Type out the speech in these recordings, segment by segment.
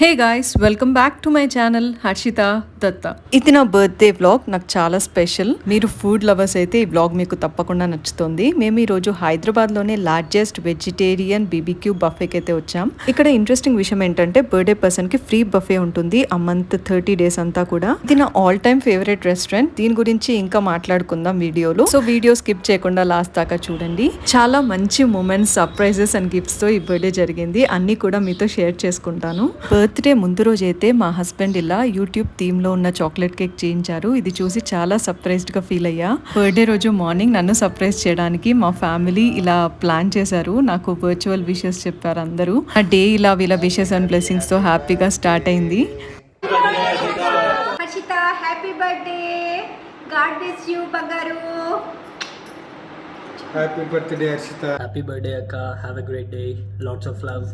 Hey guys welcome back to my channel Harshita Datta. ఇది నా birthday vlog నాకు చాలా స్పెషల్. మీరు ఫుడ్ లవర్స్ అయితే ఈ వ్లాగ్ మీకు తప్పకుండా నచ్చుతుంది. మేము ఈ రోజు లార్జెస్ట్ వెజిటేరియన్ బీబీక్యూ బఫేకి అయితే వచ్చాం. ఇక్కడ ఇంట్రెస్టింగ్ విషయం ఏంటంటే బర్త్డే పర్సన్కి ఫ్రీ బఫే ఉంటుంది ఆ మంత్ థర్టీ డేస్ అంతా కూడా. ఇది నా ఆల్ టైమ్ ఫేవరెట్ రెస్టారెంట్ దీని గురించి ఇంకా మాట్లాడుకుందాం వీడియోలో. సో వీడియో స్కిప్ చేయకుండా లాస్ట్ దాకా చూడండి. చాలా మంచి మూమెంట్స్ సర్ప్రైజెస్ అండ్ గిఫ్ట్స్తో ఈ బర్త్డే జరిగింది. అన్ని కూడా మీతో షేర్ చేసుకుంటాను. బర్త్డే ముందు రోజు అయితే మా హస్బెండ్ ఇలా యూట్యూబ్ థీమ్లో ఉన్న చాక్లెట్ కేక్ చేయించారు. ఇది చూసి చాలా సర్ప్రైజ్డ్గా ఫీల్ అయ్యా. బర్త్డే రోజు మార్నింగ్ నన్ను సర్ప్రైజ్ చేయడానికి మా ఫ్యామిలీ ఇలా ప్లాన్ చేశారు. నాకు వర్చువల్ విషెస్ చెప్పారు అందరూ. ఆ డే ఇలా వీళ్ళ విషెస్ అండ్ బ్లెస్సింగ్స్తో హ్యాపీగా స్టార్ట్ అయింది. Happy birthday. God bless you బంగారు. Happy birthday Harshita happy birthday అక్క. Have a great day lots of love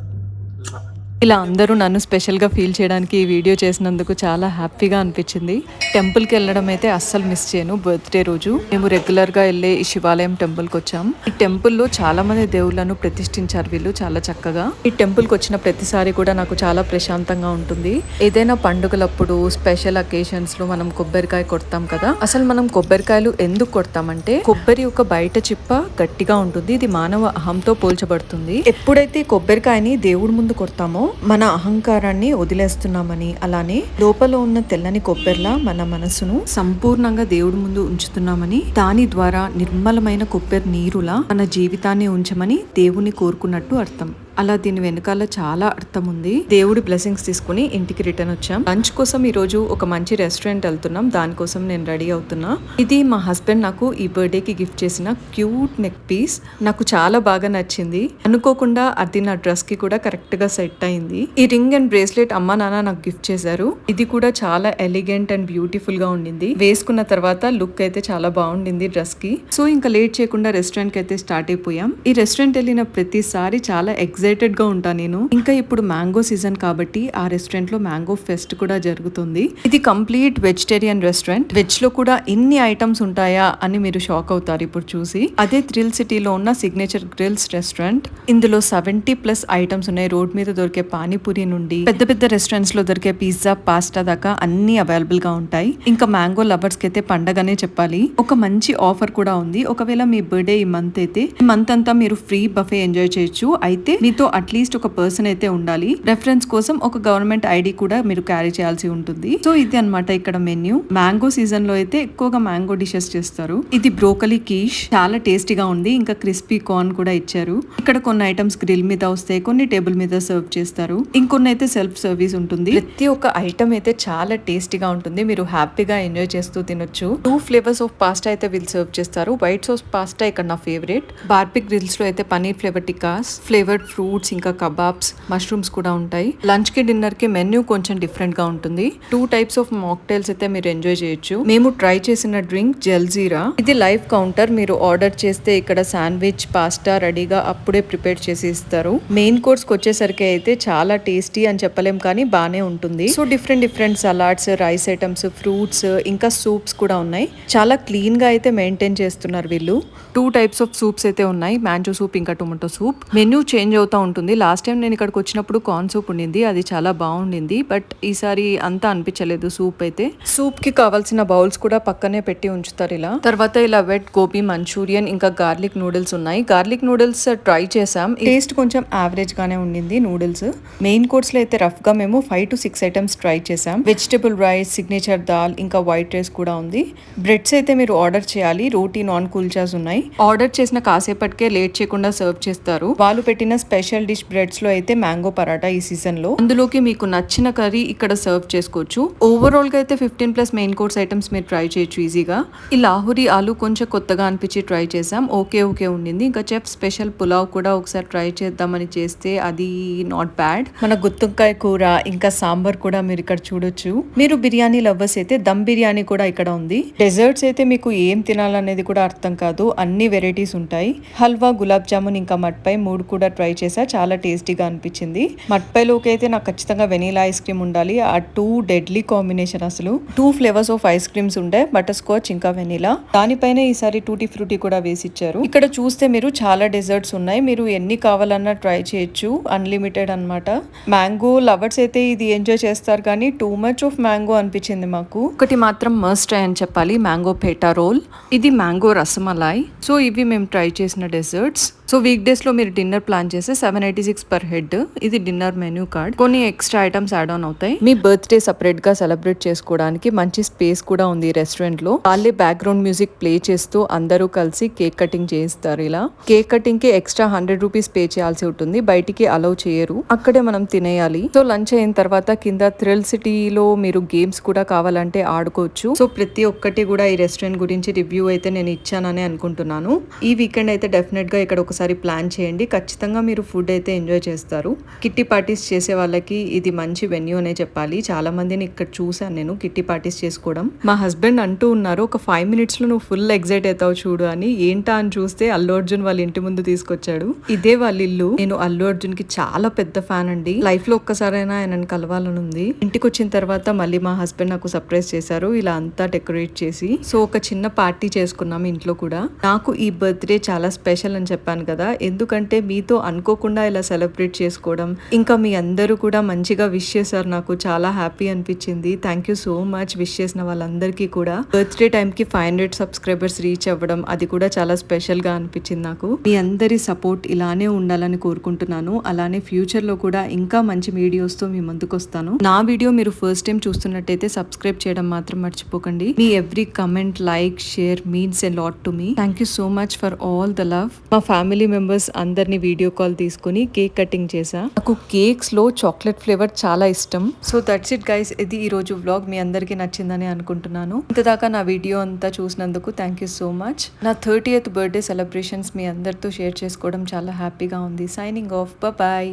ఇలా అందరూ నన్ను స్పెషల్గా ఫీల్ చేయడానికి ఈ వీడియో చేసినందుకు చాలా హ్యాపీగా అనిపించింది. టెంపుల్కి వెళ్ళడం అయితే అస్సలు మిస్ చేయను. బర్త్డే రోజు మేము రెగ్యులర్గా వెళ్ళే ఈ శివాలయం టెంపుల్కి వచ్చాం. ఈ టెంపుల్లో చాలా మంది దేవుళ్ళను ప్రతిష్ఠించారు వీళ్ళు చాలా చక్కగా. ఈ టెంపుల్కి వచ్చిన ప్రతిసారి కూడా నాకు చాలా ప్రశాంతంగా ఉంటుంది. ఏదైనా పండుగలప్పుడు స్పెషల్ అకేషన్స్లో మనం కొబ్బరికాయ కొడతాం కదా అసలు మనం కొబ్బరికాయలు ఎందుకు కొడతామంటే కొబ్బరి ఒక బయట చిప్ప గట్టిగా ఉంటుంది. ఇది మానవ అహంతో పోల్చబడుతుంది. ఎప్పుడైతే కొబ్బరికాయని దేవుడి ముందు కొడతామో మన అహంకారాన్ని వదిలేస్తున్నామని అలానే లోపల ఉన్న తెల్లని కొబ్బరిలా మన మనసును సంపూర్ణంగా దేవుడి ముందు ఉంచుతున్నామని దాని ద్వారా నిర్మలమైన కొబ్బరి నీరులా మన జీవితాన్ని ఉంచమని దేవుని కోరుకున్నట్టు అర్థం. అలా దీని వెనకాల చాలా అర్థం ఉంది దేవుడి బ్లెస్సింగ్స్ తీసుకుని ఇంటికి రిటర్న్ వచ్చాం. లంచ్ కోసం ఈ రోజు ఒక మంచి రెస్టారెంట్ వెళ్తున్నాం. దానికోసం నేను రెడీ అవుతున్నా. ఇది మా హస్బెండ్ నాకు ఈ బర్త్డే కి గిఫ్ట్ చేసిన క్యూట్ నెక్ పీస్ నాకు చాలా బాగా నచ్చింది. అనుకోకుండా అది నా డ్రెస్కి కూడా కరెక్ట్గా సెట్ అయింది. ఈ రింగ్ అండ్ బ్రేస్లెట్ అమ్మ నాన్న నాకు గిఫ్ట్ చేశారు. ఇది కూడా చాలా ఎలిగెంట్ అండ్ బ్యూటిఫుల్గా ఉండింది. వేసుకున్న తర్వాత లుక్ అయితే చాలా బాగుండింది డ్రెస్కి. సో ఇంకా లేట్ చేయకుండా రెస్టారెంట్కి అయితే స్టార్ట్ అయిపోయాం. ఈ రెస్టారెంట్ వెళ్ళిన ప్రతిసారి చాలా ఎక్సైటెడ్ గా ఉంటా నేను. ఇంకా ఇప్పుడు మ్యాంగో సీజన్ కాబట్టి ఆ రెస్టారెంట్లో మ్యాంగో ఫెస్ట్ కూడా జరుగుతుంది. ఇది కంప్లీట్ వెజిటేరియన్ రెస్టారెంట్ వెజ్లో కూడా ఇన్ని ఐటమ్స్ ఉంటాయా అని మీరు షాక్ అవుతారు ఇప్పుడు చూసి. అదే థ్రిల్ సిటీలో ఉన్న సిగ్నేచర్ గ్రిల్స్ రెస్టారెంట్ ఇందులో సెవెంటీ ప్లస్ ఐటమ్స్ ఉన్నాయి. రోడ్ మీద దొరికే పానీపూరి నుండి పెద్ద పెద్ద రెస్టారెంట్స్లో దొరికే పిజ్జా పాస్తా దాకా అన్ని అవైలబుల్గా ఉంటాయి. ఇంకా మ్యాంగో లవర్స్కి అయితే పండగనే చెప్పాలి. ఒక మంచి ఆఫర్ కూడా ఉంది. ఒకవేళ మీ బర్త్డే ఈ మంత్ అయితే ఈ మంత్ అంతా మీరు ఫ్రీ బఫే ఎంజాయ్ చేయొచ్చు. అయితే మీతో అట్లీస్ట్ ఒక పర్సన్ అయితే ఉండాలి. రెఫరెన్స్ కోసం ఒక గవర్నమెంట్ ఐడి కూడా మీరు క్యారీ చేయాల్సి ఉంటుంది. సో ఇది అన్నమాట ఇక్కడ మెన్యూ మ్యాంగో సీజన్లో అయితే ఎక్కువగా మ్యాంగో డిషెస్ చేస్తారు. ఇది బ్రోకలీ కీష్ చాలా టేస్టీగా ఉంది. ఇంకా క్రిస్పీ కార్న్ కూడా ఇచ్చారు. ఇక్కడ కొన్ని ఐటమ్స్ గ్రిల్ మీద వస్తాయి. కొన్ని టేబుల్ మీద సర్వ్ చేస్తారు. ఇంకొన్ని అయితే సెల్ఫ్ సర్వీస్ ఉంటుంది. ప్రతి ఒక్క ఐటమ్ అయితే చాలా టేస్టీగా ఉంటుంది. మీరు హ్యాపీగా ఎంజాయ్ చేస్తూ తినొచ్చు. టూ ఫ్లేవర్స్ ఆఫ్ పాస్తా అయితే వీళ్ళు సర్వ్ చేస్తారు. వైట్ సాస్ పాస్తా ఇక్కడ నా ఫేవరెట్ బార్బిక్ గ్రిల్స్లో అయితే paneer flavour tikkas flavoured fruits ఇంకా కబాబ్స్ మష్రూమ్స్ కూడా ఉంటాయి. లంచ్కి డిన్నర్కి మెన్యూ కొంచెం డిఫరెంట్గా ఉంటుంది. టూ టైప్స్ ఆఫ్ మాక్టైల్స్ అయితే మీరు ఎంజాయ్ చేయొచ్చు. మేము ట్రై చేసిన డ్రింక్ జల్జీరా ఇది లైవ్ కౌంటర్. మీరు ఆర్డర్ చేస్తే ఇక్కడ శాండ్విచ్ పాస్తా రెడీగా అప్పుడే ప్రిపేర్ చేసి ఇస్తారు. మెయిన్ కోర్స్కి వచ్చేసరికి అయితే చాలా టేస్టీ అని చెప్పలేం కానీ బాగానే ఉంటుంది. So different different salads rice items fruits ఇంకా సూప్స్ కూడా ఉన్నాయి. చాలా క్లీన్గా అయితే మెయింటైన్ చేస్తున్నారు వీళ్ళు. టూ టైప్స్ ఆఫ్ సూప్స్ అయితే ఉన్నాయి. మ్యాంజో సూప్ ఇంకా టొమాటో సూప్. మెన్యూ చేంజ్ అవుతా ఉంటుంది. లాస్ట్ టైం నేను ఇక్కడికి వచ్చినప్పుడు కార్న్ సూప్ ఉండింది. అది చాలా బాగుండింది. బట్ ఈసారి అంతా అనిపించలేదు సూప్ అయితే. సూప్కి కావాల్సిన బౌల్స్ కూడా పక్కనే పెట్టి ఉంచుతారు ఇలా. తర్వాత ఇలా వెట్ గోబీ మంచూరియన్ ఇంకా గార్లిక్ నూడిల్స్ ఉన్నాయి. గార్లిక్ నూడిల్స్ ట్రై చేసాం టేస్ట్ కొంచెం యావరేజ్ గానే ఉండింది నూడిల్స్. మెయిన్ కోర్స్లో అయితే రఫ్గా మేము five to six items try చేసాం వెజిటబుల్ రైస్ సిగ్నేచర్ దాల్ ఇంకా వైట్ రైస్ కూడా ఉంది. బ్రెడ్స్ అయితే మీరు ఆర్డర్ చేయాలి. రోటీ నాన్ కుల్చాస్ ఉన్నాయి. ఆర్డర్ చేసిన కాసేపటికే లేట్ చేయకుండా సర్వ్ చేస్తారు. వాళ్ళు పెట్టిన స్పెషల్ డిష్ బ్రెడ్స్లో అయితే మ్యాంగో పరాటా ఈ సీజన్లో అందులోకి మీకు నచ్చిన కర్రీ ఇక్కడ సర్వ్ చేసుకోవచ్చు. ఓవరాల్గా అయితే fifteen plus main course items మీరు ట్రై చేయొచ్చు ఈజీగా ఈ లాహోరీ ఆలు కొంచెం కొత్తగా అనిపించి ట్రై చేసాం ఓకే ఓకే ఉండింది. ఇంకా చెఫ్ స్పెషల్ పులావ్ కూడా ఒకసారి ట్రై చేద్దామని చేస్తే అది నాట్ బ్యాడ్ మన గుత్తంకాయ కూర ఇంకా సాంబార్ కూడా మీరు ఇక్కడ చూడొచ్చు. మీరు బిర్యానీ లవ్వర్స్ అయితే దమ్ బిర్యానీ కూడా ఇక్కడ ఉంది. డెజర్ట్స్ అయితే మీకు ఏం తినాలనేది కూడా అర్థం కాదు. అన్ని వెరైటీస్ ఉంటాయి. హల్వా గులాబ్ జామున్ ఇంకా మట్ పై మూడు కూడా ట్రై చేసా చాలా టేస్టీగా అనిపించింది. మట్పైలోకి అయితే నాకు ఖచ్చితంగా వెనీలా ఐస్ క్రీమ్ ఉండాలి. ఆ టూ డెడ్లీ కాంబినేషన్ అసలు. Two flavours of ice creams ఉండే బటర్ స్కాచ్ ఇంకా వెనీలా. దానిపైన ఈసారి టూటీ ఫ్రూటీ కూడా వేసి ఇచ్చారు ఇక్కడ చూస్తే మీరు చాలా డెజర్ట్స్ ఉన్నాయి. మీరు ఎన్ని కావాలన్నా ట్రై చేయొచ్చు. అన్లిమిటెడ్ అన్నమాట. మ్యాంగో లవర్స్ అయితే ఇది ఎంజాయ్ చేస్తారు కానీ టూ మచ్ ఆఫ్ మ్యాంగో అనిపించింది మాకు. ఒకటి మాత్రం మస్ట్ అని చెప్పాలి మ్యాంగో పేటా రోల్. ఇది మ్యాంగో రసమలాయ్ సో ఇవి మేము ట్రై చేసిన డెజర్ట్స్. సో వీక్ డేస్లో మీరు డిన్నర్ ప్లాన్ చేస్తే seven eighty six per head ఇది డిన్నర్ మెనూ కార్డ్ కొన్ని ఎక్స్ట్రా ఐటమ్స్ యాడ్ ఆన్ అవుతాయి. మీ బర్త్డే సపరేట్గా సెలబ్రేట్ చేసుకోవడానికి మంచి స్పేస్ కూడా ఉంది రెస్టారెంట్లో. వాళ్ళే బ్యాక్గ్రౌండ్ మ్యూజిక్ ప్లే చేస్తూ అందరూ కలిసి కేక్ కటింగ్ చేయిస్తారు ఇలా. కేక్ కటింగ్కి ఎక్స్ట్రా హండ్రెడ్ రూపీస్ పే చేయాల్సి ఉంటుంది. బయటికి అలౌ చేయరు. అక్కడే మనం తినేయాలి. సో లంచ్ అయిన తర్వాత కింద థ్రిల్ సిటీలో మీరు గేమ్స్ కూడా కావాలంటే ఆడుకోవచ్చు. సో ప్రతి ఒక్కటి కూడా ఈ రెస్టారెంట్ గురించి రివ్యూ అయితే నేను ఇచ్చానని అనుకుంటున్నాను. ఈ వీకెండ్ అయితే డెఫినెట్గా ఇక్కడ ఒకసారి ప్లాన్ చేయండి. ఖచ్చితంగా మీరు ఫుడ్ అయితే ఎంజాయ్ చేస్తారు. కిట్టి పార్టీస్ చేసే వాళ్ళకి ఇది మంచి వెన్యూ అనే చెప్పాలి. చాలా మందిని ఇక్కడ చూసాను నేను కిట్టి పార్టీస్ చేసుకోవడం. మా హస్బెండ్ అంటూ ఉన్నారు ఒక ఫైవ్ మినిట్స్లో నువ్వు ఫుల్ ఎగ్జైట్ అవుతావు చూడు అని. ఏంటా? అని చూస్తే అల్లు అర్జున్ వాళ్ళ ఇంటి ముందు తీసుకొచ్చాడు. ఇదే వాళ్ళ ఇల్లు. నేను అల్లు అర్జున్కి చాలా పెద్ద ఫ్యాన్ అండి. లైఫ్లో ఒక్కసారైనా ఆయనను కలవాలని ఉంది. ఇంటికి వచ్చిన తర్వాత మళ్ళీ మా హస్బెండ్ నాకు సర్ప్రైజ్ చేశారు. ఇలా అంతా డెకరేట్ చేసి. సో ఒక చిన్న పార్టీ చేసుకున్నాం ఇంట్లో కూడా. నాకు ఈ బర్త్డే చాలా స్పెషల్ అని చెప్పాను కదా. ఎందుకంటే మీతో అనుకో అనుకోకుండా ఇలా సెలబ్రేట్ చేసుకోవడం. ఇంకా మీ అందరూ కూడా మంచిగా విష్ చేశారు. నాకు చాలా హ్యాపీ అనిపించింది. Thank you so much wish చేసిన వాళ్ళందరికీ కూడా. బర్త్డే టైం కి ఫైవ్ హండ్రెడ్ సబ్స్క్రైబర్స్ రీచ్ అవ్వడం అది కూడా చాలా స్పెషల్గా అనిపించింది నాకు. మీ అందరి సపోర్ట్ ఇలానే ఉండాలని కోరుకుంటున్నాను. అలానే ఫ్యూచర్లో కూడా ఇంకా మంచి వీడియోస్తో మీ ముందుకు వస్తాను. నా వీడియో మీరు ఫస్ట్ టైం చూస్తున్నట్టయితే సబ్స్క్రైబ్ చేయడం మాత్రం మర్చిపోకండి. మీ every comment like share means a lot to me thank you so much for all the love మా ఫ్యామిలీ మెంబర్స్ అందరినీ వీడియో కాల్ తీసుకుని కేక్ కటింగ్ చేసా నాకు కేక్స్లో చాక్లెట్ ఫ్లేవర్ చాలా ఇష్టం. So that's it guys. ఇది ఈ రోజు వ్లాగ్ మీ అందరికీ నచ్చిందని అనుకుంటున్నాను. ఇంతదాకా నా వీడియో అంతా చూసినందుకు థ్యాంక్ యూ సో మచ్ నా థర్టీ ఎయిత్ బర్త్డే సెలబ్రేషన్స్ మీ అందరితో షేర్ చేసుకోవడం చాలా హ్యాపీగా ఉంది. Signing off bye